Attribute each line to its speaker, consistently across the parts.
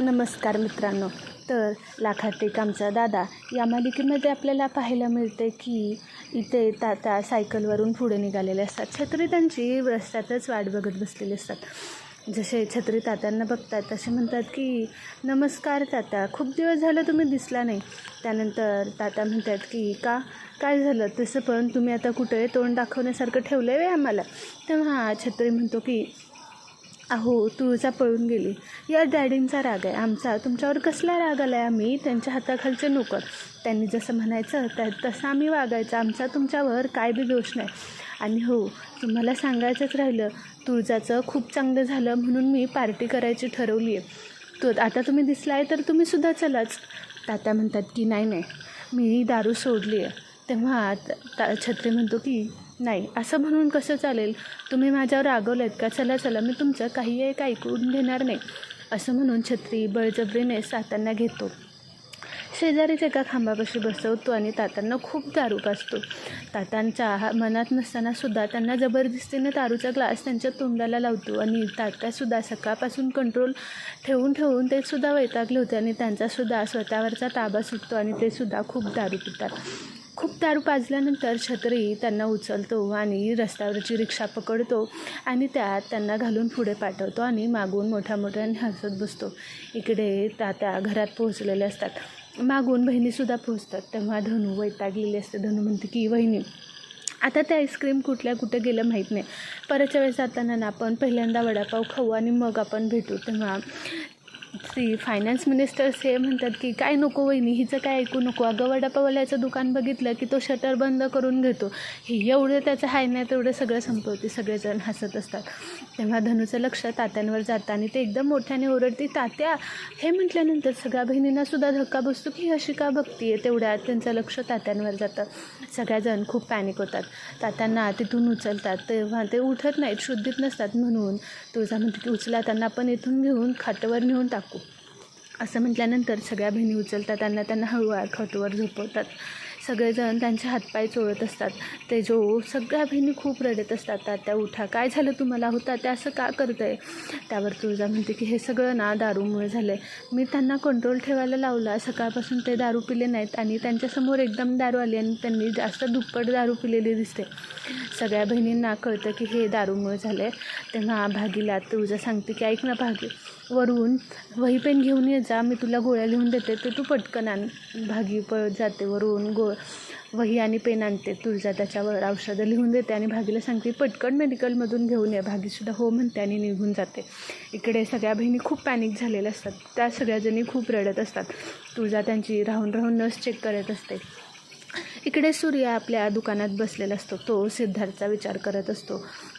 Speaker 1: नमस्कार मित्रांनो. तर लाखात एक आमचा दादा या मालिकेमध्ये आपल्याला पाहायला मिळते की इथे ताता सायकलवरून पुढे निघालेले असतात. छत्री त्यांची रस्त्यातच वाट बघत बसलेले असतात. जसे छत्री तात्यांना बघतात तसे म्हणतात की नमस्कार ताता खूप दिवस झालं तुम्ही दिसला नाही. त्यानंतर ताता म्हणतात की का? काय झालं? तसं पण तुम्ही आता कुठे तोंड दाखवण्यासारखं ठेवलं आहे आम्हाला? तेव्हा छत्री म्हणतो की अहो तुळजा पळून गेली. या डॅडींचा राग आहे. आमचा तुमच्यावर कसला राग आला आहे आम्ही? त्यांच्या हाताखालचे नोकर. त्यांनी जसं म्हणायचं त्या तसं आम्ही वागायचं. आमचा तुमच्यावर काय बी दोष नाही. आणि हो तुम्हाला सांगायचंच राहिलं तुळजाचं खूप चांगलं झालं म्हणून मी पार्टी करायची ठरवली आहे. तो आता तुम्ही दिसला आहे तर तुम्हीसुद्धा चलाच. तात्या म्हणतात की नाही नाही. मी दारू सोडली आहे. तेव्हा ता छत्री म्हणतो की नाही असं म्हणून कसं चालेल? तुम्ही माझ्यावर रागवलेत आहेत का? चला चला मी तुमचं काही एक ऐकून घेणार नाही. असं म्हणून छत्री बळजबरीने सातांना घेतो. शेजारीच एका खांबापाशी बसवतो आणि तातांना खूप दारू पाजतो. तातांच्या हा- मनात नसताना सुद्धा त्यांना जबरदस्तीने दारूचा ग्लास त्यांच्या तोंडाला लावतो आणि तात्यासुद्धा सकाळपासून कंट्रोल ठेवून ठेवून ते सुद्धा वैतागले होते आणि त्यांचासुद्धा स्वतःवरचा ताबा सुटतो आणि ते सुद्धा खूप दारू पितात. खूप दारू पाजल्यानंतर छत्री त्यांना उचलतो आणि रस्त्यावरची रिक्षा पकडतो आणि त्यात त्यांना घालून पुढे पाठवतो आणि मागून मोठ्या मोठ्याने हसत बसतो. इकडे तात्या घरात पोहोचलेले असतात. मागून बहिणीसुद्धा पोहोचतात. तेव्हा धनू वैतागलेली असते. धनू म्हणते की वहिनी आता ते आईस्क्रीम कुठल्या कुठे गेलं माहीत नाही. परतच्या वेळेस जाताना ना आपण पहिल्यांदा वडापाव खाऊ आणि मग आपण भेटू. तेव्हा ती फायनान्स मिनिस्टर्स हे म्हणतात की काय नको वहिनी हिचं काय ऐकू नको? अगं वडापावल्याचं दुकान बघितलं की तो शटर बंद करून घेतो. हे एवढं त्याचं हाय नाही तेवढं सगळं संपवते सगळेजण हसत असतात. तेव्हा धनुचं लक्ष तात्यांवर जातं आणि ते एकदम मोठ्याने ओरडते तात्या हे म्हटल्यानंतर सगळ्या बहिणींनासुद्धा धक्का बसतो की अशी का बघतीये? तेवढ्यात त्यांचं लक्ष तात्यांवर जातं. सगळ्याजण खूप पॅनिक होतात. तात्यांना तिथून उचलतात. तेव्हा ते उठत नाहीत शुद्धीत नसतात म्हणून. तुळजा म्हणते की उचला त्यांना आपण इथून घेऊन खाटवर नेऊन टाक असं म्हटल्यानंतर सगळ्या बहिणी उचलतात त्यांना त्यांना हळूवार खटूवर झोपवतात. सगळेजण त्यांचे हातपाय चोळत असतात. ते जो सगळ्या बहिणी खूप रडत असतात. तात्या उठा. काय झालं तुम्हाला? होता त्या असं का करतं आहे त्यावर तुळजा म्हणते की हे सगळं ना दारूमुळे झालं आहे मी त्यांना कंट्रोल ठेवायला लावला. सकाळपासून ते दारू पिले नाहीत आणि त्यांच्यासमोर एकदम दारू आली आणि त्यांनी जास्त दुप्पट दारू पिलेली दिसते. सगळ्या बहिणींना कळतं की हे दारूमुळे झालं आहे तेव्हा भागीला तुळजा सांगते की ऐक ना भागी. वरून वही पेन घेऊन ये जा मी तुला गोळ्या लिहून देते ते तू पटकन आण. भागी पळत जाते वरून गो वही आणि पेन आणते तुळजा त्याच्यावर औषधं लिहून देते आणि भागीला सांगते पटकन मेडिकलमधून घेऊन ये. भागीसुद्धा हो म्हणते आणि निघून जाते. इकडे सगळ्या बहिणी खूप पॅनिक झालेल्या असतात. त्या सगळ्याजणी खूप रडत असतात. तुळजा त्यांची राहून राहून नस चेक करत असते. इकडे सूर्य आपल्या दुकानात बसलेला असतो. तो सिद्धार्थचा विचार करत असतो.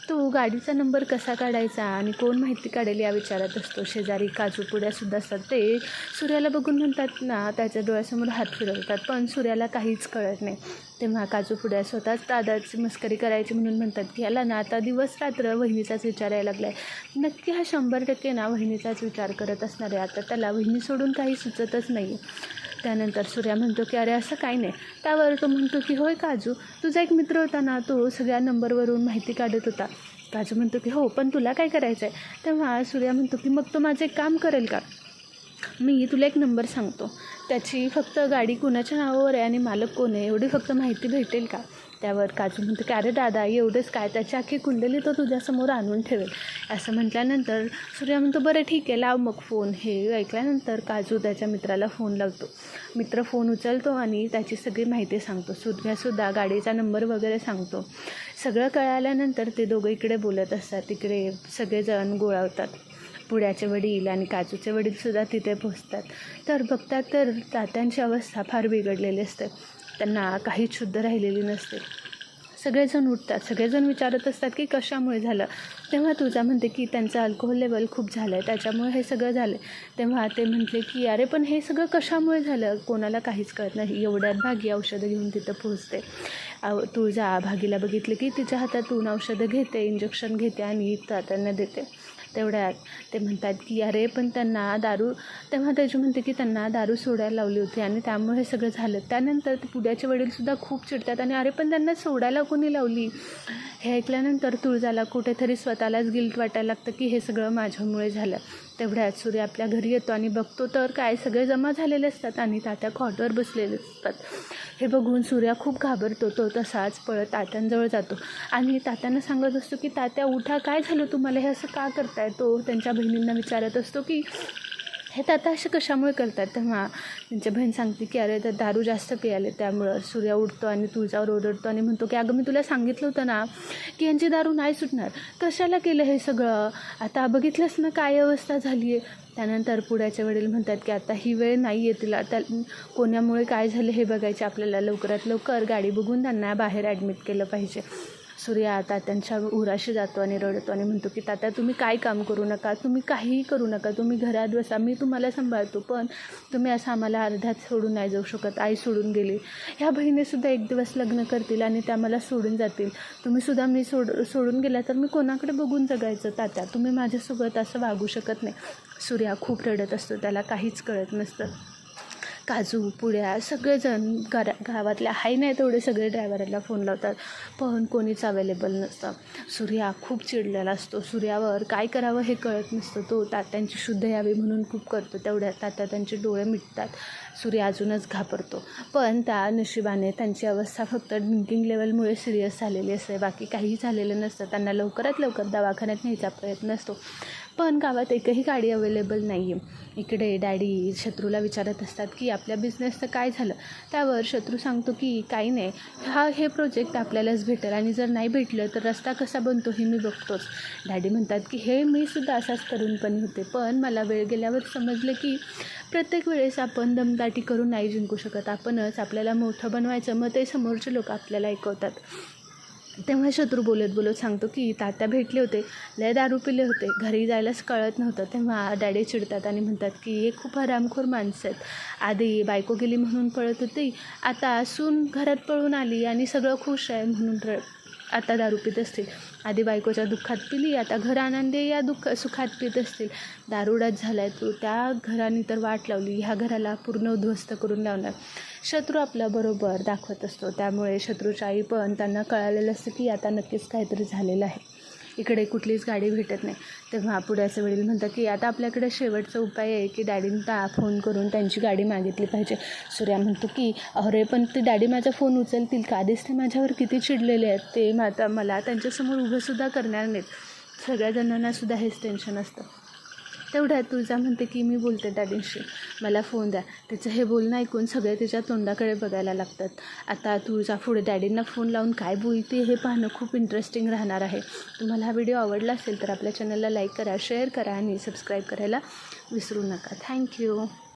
Speaker 1: तो गाडीचा नंबर कसा काढायचा आणि कोण माहिती काढेल या विचारात असतो. शेजारी काजूपुड्यासुद्धा असतात. ते सूर्याला बघून म्हणतात ना त्याच्या डोळ्यासमोर हात फिरवतात. पण सूर्याला काहीच कळत नाही. तेव्हा काजूपुड्या स्वतःच दादाची मस्करी करायची म्हणून म्हणतात की याला ना आता दिवस रात्र वहिनीचाच विचार यायला लागला आहे नक्की हा शंभर टक्के ना वहिनीचाच विचार करत असणार आहे. आता त्याला वहिनी सोडून काही सुचतच नाही त्यानंतर सूर्या म्हणतो की अरे असं काही नाही. त्यावर तो म्हणतो की होय काजू तुझा एक मित्र होता ना तो सगळ्या नंबरवरून माहिती काढत होता. काजू म्हणतो की हो पण तुला काय करायचं आहे तेव्हा सूर्या म्हणतो की मग तो माझं एक काम करेल का? मी तुला एक नंबर सांगतो. त्याची फक्त गाडी कुणाच्या नावावर आहे आणि मालक कोण आहे एवढी फक्त माहिती भेटेल का? त्यावर काजू म्हणतो की अरे दादा एवढंच काय? त्याची अख्खी कुंडली तो तुझ्यासमोर आणून ठेवेल. असं म्हटल्यानंतर सूर्या म्हणतो बरं ठीक आहे लाव मग फोन हे ऐकल्यानंतर काजू त्याच्या मित्राला फोन लावतो. मित्र फोन उचलतो आणि त्याची सगळी माहिती सांगतो. सूर्यासुद्धा गाडीचा नंबर वगैरे सांगतो. सगळं कळाल्यानंतर ते दोघं इकडे बोलत असतात. तिकडे सगळेजण गोळावतात पुण्याचे वडील आणि काजूचे वडीलसुद्धा तिथे पोचतात तर बघतात तर तात्यांची अवस्था फार बिघडलेली असते. त्यांना काहीच शुद्ध राहिलेली नसते. सगळेजण उठतात. सगळेजण विचारत असतात की कशामुळे झालं? तेव्हा तुझा म्हणते की त्यांचं अल्कोहोल लेवल खूप झालं आहे त्याच्यामुळे हे सगळं झालं आहे तेव्हा ते म्हटले की अरे पण हे सगळं कशामुळे झालं? कोणाला काहीच कळत नाही. एवढ्यात भागी औषधं घेऊन तिथं पोहोचते. आव तुळजा भागीला बघितलं की तिच्या हातातून औषधं घेते इंजेक्शन घेते आणि तात्यांना देते. तेवढ्यात ते म्हणतात की अरे पण त्यांना दारू तेव्हा त्याची म्हणते की त्यांना दारू सोडायला लावली होती आणि त्यामुळे हे सगळं झालं. त्यानंतर ते पुड्याचे वडीलसुद्धा खूप चिडतात आणि अरे पण त्यांना सोडायला कोणी लावली? हे ऐकल्यानंतर तुळजाला कुठेतरी स्वतःलाच गिल्ट वाटायला लागतं की हे सगळं माझ्यामुळे झालं. तेवढ्यात सूर्य आपल्या घरी येतो आणि बघतो तर काय सगळे जमा झालेले असतात आणि तात्या खॉटवर बसलेले असतात. हे बघून सूर्या खूप घाबरतो तो तसाच पळत तात्यांजवळ जातो. आणि तात्यांना सांगत असतो की तात्या उठा काय झालं तुम्हाला? हे असं का करताय? तो त्यांच्या बहिणींना विचारत असतो की हे दादा असं कशामुळे करतात? तेव्हा त्यांच्या बहीण सांगते की अरे तर दारू जास्त पियाले त्यामुळं सूर्या उठतो आणि तुळजावर ओरडतो. आणि म्हणतो की अगं मी तुला सांगितलं होतं ना की यांची दारू नाही सुटणार. कशाला केलं हे सगळं? आता बघितलंस ना काय अवस्था झाली आहे त्यानंतर पुढ्याचे वडील म्हणतात की आता ही वेळ नाही आहे तिला. त्या कोणामुळे काय झालं हे बघायचे. आपल्याला लवकरात लवकर गाडी बघून त्यांना बाहेर ॲडमिट केलं पाहिजे. सूर्या आता त्यांच्या उराशी जातो आणि रडतो आणि म्हणतो की तात्या तुम्ही काय काम करू नका? तुम्ही काहीही करू नका. तुम्ही घरात बसा. मी तुम्हाला सांभाळतो पण तुम्ही असं आम्हाला अर्ध्यात सोडून नाही जाऊ शकत. आई सोडून गेली. ह्या बहिणीसुद्धा एक दिवस लग्न करतील आणि त्या मला सोडून जातील. तुम्हीसुद्धा मी सोड सोडून गेला तर मी कोणाकडे बघून जगायचं तात्या? तुम्ही माझ्यासोबत असं वागू शकत नाही. सूर्या खूप रडत असतो. त्याला काहीच कळत नसतं. काजू पुड्या सगळेजण घरा गावातल्या हाय नाही तेवढे सगळे ड्रायव्हरला फोन लावतात. पण कोणीच अवेलेबल नसतं. सूर्या खूप चिडलेला असतो. सूर्यावर काय करावं हे कळत नसतं. तो तात्यांची शुद्ध यावी म्हणून खूप करतो. तेवढ्या तात्या त्यांचे डोळे मिटतात. सूर्य अजूनच घाबरतो. पण त्या नशिबाने त्यांची अवस्था फक्त ड्रिंकिंग लेवलमुळे सिरियस झालेली असते. बाकी काही झालेलं नसतं. त्यांना लवकरात लवकर दवाखान्यात न्यायचा प्रयत्न असतो. पण गावात एकही गाडी अवेलेबल नाही आहे इकडे डॅडी शत्रूला विचारत असतात की आपल्या बिझनेसचं काय झालं? त्यावर शत्रू सांगतो की काही नाही. हा हे प्रोजेक्ट आपल्यालाच भेटेल आणि जर नाही भेटलं तर रस्ता कसा बनतो हे मी बघतोच. डॅडी म्हणतात की हे मी सुद्धा असाच तरुणपणी होते. पण मला वेळ गेल्यावर समजलं की प्रत्येक वेळेस आपण दमदाटी करून नाही जिंकू शकत. आपणच आपल्याला मोठं बनवायचं. मग ते समोरचे लोक आपल्याला ऐकवतात. तेव्हा शत्रू बोलत बोलत सांगतो की तात्या भेटले होते. लय दारू पिले होते. घरी जायलाच कळत नव्हतं. तेव्हा डॅडी चिडतात आणि म्हणतात की हे खूप हरामखोर माणसं आहेत. आधी बायको गेली म्हणून पळत होती. आता सून घरात पळून आली आणि सगळं खुश आहे म्हणून र आता दारू पित असतील आधी बायकोच्या दुःखात पिली आता घर आनंदी या दुःख सुखात पित असतील. दारुडाच झाला आहे तो त्या घराने तर वाट लावली ह्या घराला पूर्ण उद्ध्वस्त करून लावणार. शत्रू आपल्या बरोबर दाखवत असतो त्यामुळे शत्रूच्या आई पण त्यांना कळालेलं असतं की आता नक्कीच काहीतरी झालेलं आहे. इकडे कुठलीच गाडी भेटत नाही. तेव्हा असं वडील म्हणतात की आता आपल्याकडे शेवटचा उपाय आहे की डॅडींना फोन करून त्यांची गाडी मागितली पाहिजे. सूर्या म्हणतो की अरे पण ते डॅडी माझा फोन उचलतील का? आधीच ते माझ्यावर किती चिडलेले आहेत. ते माता मला त्यांच्यासमोर उभंसुद्धा करणार नाहीत. सगळ्या जणांनासुद्धा हेच टेन्शन असतं. तेवढ्यात तुळजा म्हणते की मी बोलते डॅडींशी मला फोन द्या. तिचं हे बोलणं ऐकून सगळे तिच्या तोंडाकडे बघायला लागतात. आता तुळजा पुढे डॅडींना फोन लावून काय बोलते हे पाहणं खूप इंटरेस्टिंग राहणार आहे. तुम्हाला हा व्हिडिओ आवडला असेल तर आपल्या चॅनलला लाईक करा शेअर करा आणि सबस्क्राईब करायला विसरू नका. थँक्यू